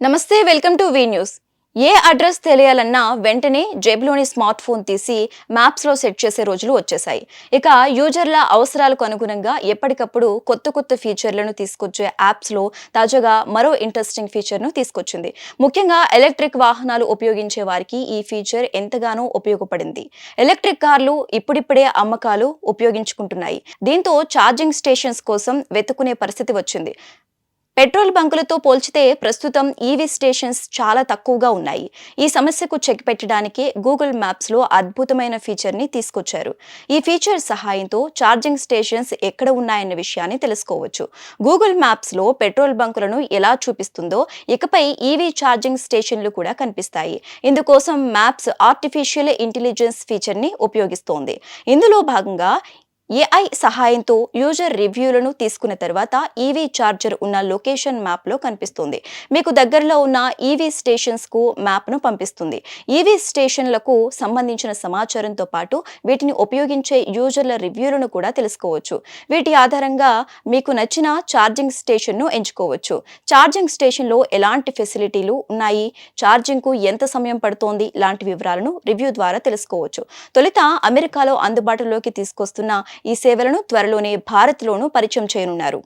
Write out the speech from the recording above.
నమస్తే welcome to V news. ఏ address తెలియాలన్నా వెంటనే జేబులోని స్మార్ట్ ఫోన్ తీసి మ్యాప్స్లో సెట్ చేసే రోజులు వచ్చేసాయి ఇక యూజర్ల అవసరాలకు అనుగుణంగా ఎప్పటికప్పుడు కొత్త కొత్త ఫీచర్లను తీసుకొచ్చే యాప్స్లో తాజాగా మరో ఇంట్రెస్టింగ్ ఫీచర్ను తీసుకొచ్చింది. ముఖ్యంగా ఎలక్ట్రిక్ వాహనాలు ఉపయోగించే వారికి ఈ ఫీచర్ ఎంతగానో ఉపయోగపడింది. ఎలక్ట్రిక్ కార్లు ఇప్పుడిప్పుడే అమ్మకాలు ఉపయోగించుకుంటున్నాయి. దీంతో ఛార్జింగ్ స్టేషన్స్ కోసం వెతుకునే పరిస్థితి వచ్చింది. పెట్రోల్ బంకులతో పోల్చితే ప్రస్తుతం ఈవీ స్టేషన్స్ చాలా తక్కువగా ఉన్నాయి. ఈ సమస్యకు చెక్ పెట్టడానికి గూగుల్ మ్యాప్స్లో అద్భుతమైన ఫీచర్ని తీసుకొచ్చారు. ఈ ఫీచర్ సహాయంతో ఛార్జింగ్ స్టేషన్స్ ఎక్కడ ఉన్నాయన్న విషయాన్ని తెలుసుకోవచ్చు. గూగుల్ మ్యాప్స్లో పెట్రోల్ బంకులను ఎలా చూపిస్తుందో ఇకపై ఈవీ ఛార్జింగ్ స్టేషన్లు కూడా కనిపిస్తాయి. ఇందుకోసం మ్యాప్స్ ఆర్టిఫిషియల్ ఇంటెలిజెన్స్ ఫీచర్ని ఉపయోగిస్తోంది. ఇందులో భాగంగా ఏఐ సహాయంతో యూజర్ రివ్యూలను తీసుకున్న తర్వాత ఈవీ చార్జర్ ఉన్న లొకేషన్ మ్యాప్లో కనిపిస్తుంది. మీకు దగ్గరలో ఉన్న ఈవీ స్టేషన్స్కు మ్యాప్ను పంపిస్తుంది. ఈవీ స్టేషన్లకు సంబంధించిన సమాచారంతో పాటు వీటిని ఉపయోగించే యూజర్ల రివ్యూలను కూడా తెలుసుకోవచ్చు. వీటి ఆధారంగా మీకు నచ్చిన ఛార్జింగ్ స్టేషన్ను ఎంచుకోవచ్చు. ఛార్జింగ్ స్టేషన్లో ఎలాంటి ఫెసిలిటీలు ఉన్నాయి? ఛార్జింగ్కు ఎంత సమయం పడుతోంది? లాంటి వివరాలను రివ్యూ ద్వారా తెలుసుకోవచ్చు. తొలుత అమెరికాలో అందుబాటులోకి తీసుకొస్తున్న ఈ సేవలను త్వరలోనే భారత్లోనూ పరిచయం చేయనున్నారు.